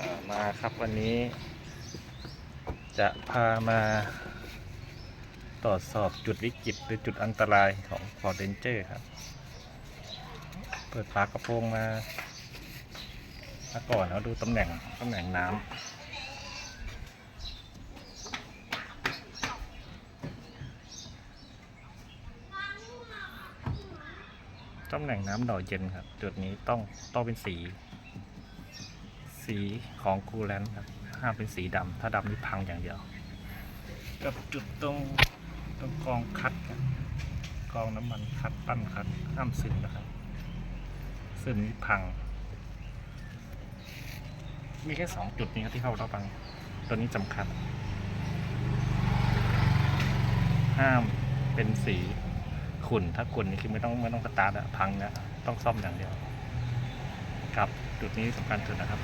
ามาครับวันนี้ จะพามาตรวจสอบจุดวิกฤตหรือจุดอันตรายของฟอร์เรนเจอร์ครับ เปิดฝากระโปรงมามาก่อนแล้วดูตำแหน่งตำแหน่งน้ำตำแหน่งน้ำหล่อเย็นครับ จุดนี้ต้องต้องเป็นสี สีของคูลแลนต์ครับห้ามเป็นสีดำถ้าดำนี่พังอย่างเดียว กับจุดตรงตรงกองคัดครับกองน้ำมันคัดปั้นคัดห้ามซึมนะครับ ซึมนี่พัง มีแค่สองจุดนี้ครับที่เข้าระวังตัวนี้สำคัญห้ามเป็นสีขุ่นถ้าขุ่นนี่คือไม่ต้องไม่ต้องสตาร์ทอะพังนะต้องซ่อมอย่างเดียว ครับจุดนี้สำคัญสุดนะครับ